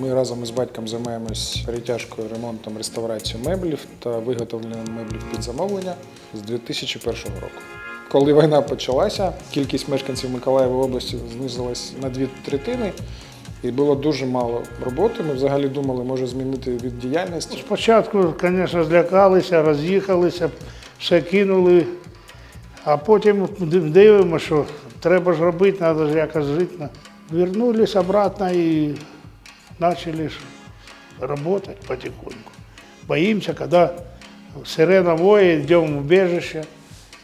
Ми разом із батьком займаємось перетяжкою, ремонтом, реставрацією меблів та виготовленням меблів під замовлення з 2001 року. Коли війна почалася, кількість мешканців Миколаєвої області знизилась на дві третини, і було дуже мало роботи. Ми взагалі думали, може змінити від діяльності. Спочатку, звісно, злякалися, роз'їхалися, все кинули, а потім дивимося, що треба ж робити, треба ж якось жити. Вернулись обратно і почали ж працювати потихоньку. Боїмося, коли сирена воє, йдемо в убежище.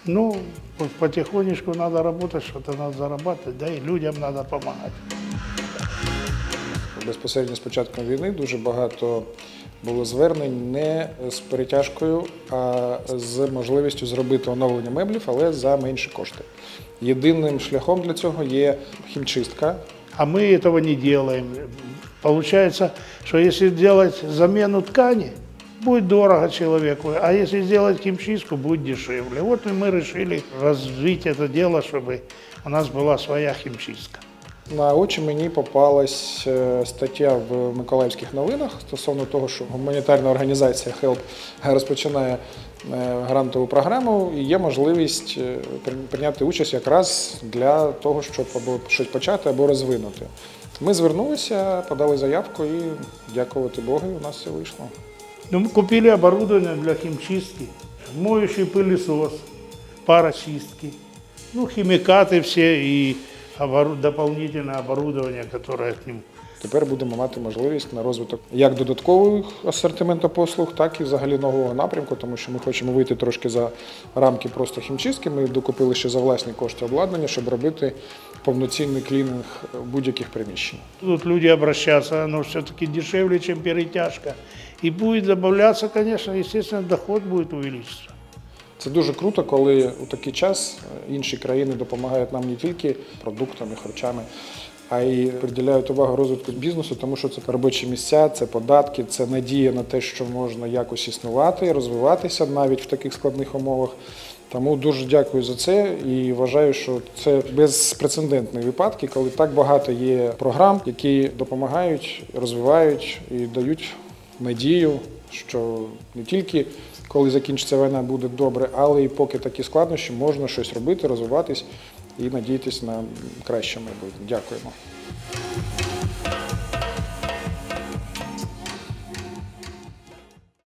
Ну, потихонечку треба працювати, щось треба зарабатывать, да і людям треба допомагати. Безпосередньо з початком війни дуже багато було звернень не з перетяжкою, а з можливістю зробити оновлення меблів, але за менші кошти. Єдиним шляхом для цього є хімчистка А мы этого не делаем. Получается, что если делать замену ткани, будет дорого человеку, а если сделать химчистку, будет дешевле. Вот и мы решили развить это дело, чтобы у нас была своя химчистка. На очі мені попалась е, стаття в Миколаївських новинах стосовно того, що гуманітарна організація HELP розпочинає е, грантову програму і є можливість е, при- прийняти участь якраз для того, щоб або щось почати, або розвинути. Ми звернулися, подали заявку і дякувати Богу, у нас все вийшло. Ну, мы купили оборудование для химчистки, моющий пылесос, парочистки, ну, химикаты все и обору- дополнительное оборудование, которое к ним Тепер будемо мати можливість на розвиток як додаткових асортименту послуг, так і взагалі нового напрямку, тому що ми хочемо вийти трошки за рамки просто хімчистки. Ми докупили ще за власні кошти обладнання, щоб робити повноцінний клінінг будь-яких приміщень. Тут люди обращаться, оно все-таки дешевле, чем перетяжка. И будет добавляться, конечно, естественно, доход будет увеличиться. Це дуже круто, коли у такий час е, інші країни допомагають нам не тільки продуктами, харчами, а й приділяють увагу розвитку бізнесу, тому що це робочі місця, це податки, це надія на те, що можна якось існувати, розвиватися навіть в таких складних умовах. Тому дуже дякую за це і вважаю, що це безпрецедентні випадки, коли так багато є програм, які допомагають, розвивають і дають надію, що не тільки коли закінчиться війна, буде добре, але і поки такі складнощі, можна щось робити, розвиватись і надіятися на краще майбутнє. Дякуємо.